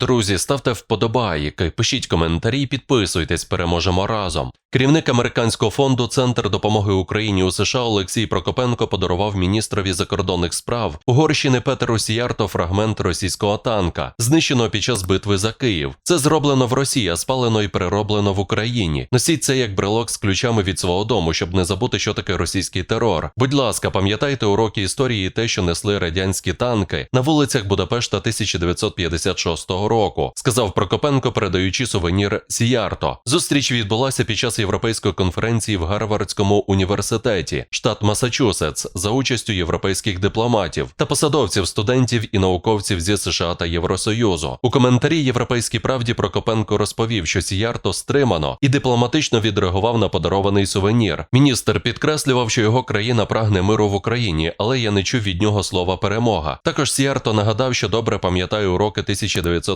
друзі, ставте вподобайки, пишіть коментарі, підписуйтесь, переможемо разом. Керівник американського фонду Центр допомоги Україні у США Олексій Прокопенко подарував міністрові закордонних справ Угорщини Петеру Сіярто фрагмент російського танка, знищеного під час битви за Київ. Це зроблено в Росії, спалено і перероблено в Україні. Носіть це як брелок з ключами від свого дому, щоб не забути, що таке російський терор. Будь ласка, пам'ятайте уроки історії і те, що несли радянські танки на вулицях Будапешта 1956 року, сказав Прокопенко, передаючи сувенір Сіярто. Зустріч відбулася під час європейської конференції в Гарвардському університеті, штат Масачусетс, за участю європейських дипломатів та посадовців, студентів і науковців зі США та Євросоюзу. У коментарі Європейській правді Прокопенко розповів, що Сіярто стримано і дипломатично відреагував на подарований сувенір. Міністр підкреслював, що його країна прагне миру в Україні, але я не чув від нього слова перемога. Також Сіярто нагадав, що добре пам'ятає уроки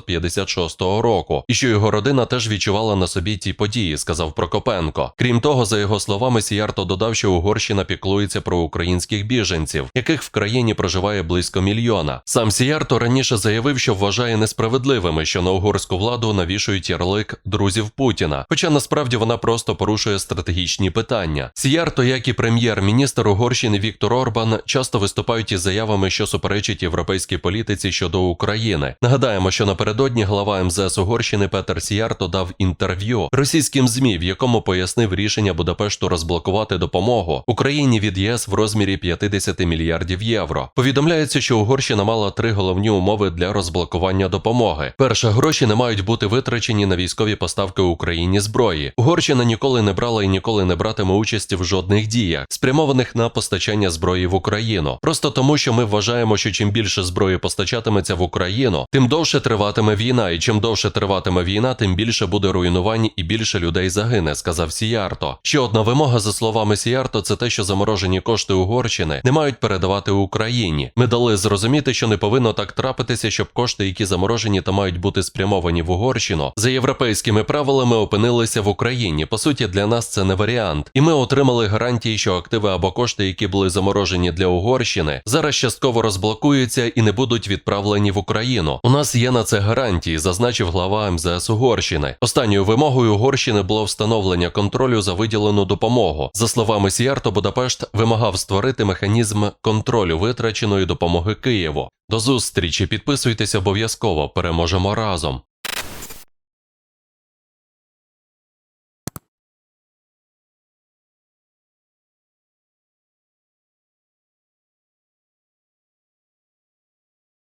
1956 року, і що його родина теж відчувала на собі ті події, сказав Прокопенко. Крім того, за його словами, Сіярто додав, що Угорщина піклується про українських біженців, яких в країні проживає близько мільйона. Сам Сіярто раніше заявив, що вважає несправедливими, що на угорську владу навішують ярлик друзів Путіна. Хоча насправді вона просто порушує стратегічні питання. Сіярто, як і прем'єр-міністр Угорщини Віктор Орбан, часто виступають із заявами, що суперечать європейській політиці щодо України. Нагадаємо, що напередодні глава МЗС Угорщини Петер Сіярто дав інтерв'ю російським змі, в якому пояснив рішення Будапешту розблокувати допомогу Україні від ЄС в розмірі 50 мільярдів євро. Повідомляється, що Угорщина мала три головні умови для розблокування допомоги. Перше, гроші не мають бути витрачені на військові поставки Україні зброї. Угорщина ніколи не брала і ніколи не братиме участі в жодних діях, спрямованих на постачання зброї в Україну. Просто тому, що ми вважаємо, що чим більше зброї постачатиметься в Україну, тим довше триватиме війна, і чим довше триватиме війна, тим більше буде руйнувань і більше людей загине, сказав Сіярто. Ще одна вимога, за словами Сіярто, це те, що заморожені кошти Угорщини не мають передавати Україні. Ми дали зрозуміти, що не повинно так трапитися, щоб кошти, які заморожені та мають бути спрямовані в Угорщину, за європейськими правилами опинилися в Україні. По суті, для нас це не варіант, і ми отримали гарантії, що активи або кошти, які були заморожені для Угорщини, зараз частково розблокуються і не будуть відправлені в Україну. У нас є на це гарантії, зазначив глава МЗС Угорщини. Останньою вимогою Угорщини було встановлення контролю за виділену допомогу. За словами Сіярто, Будапешт вимагав створити механізм контролю витраченої допомоги Києву. До зустрічі, підписуйтесь обов'язково, переможемо разом.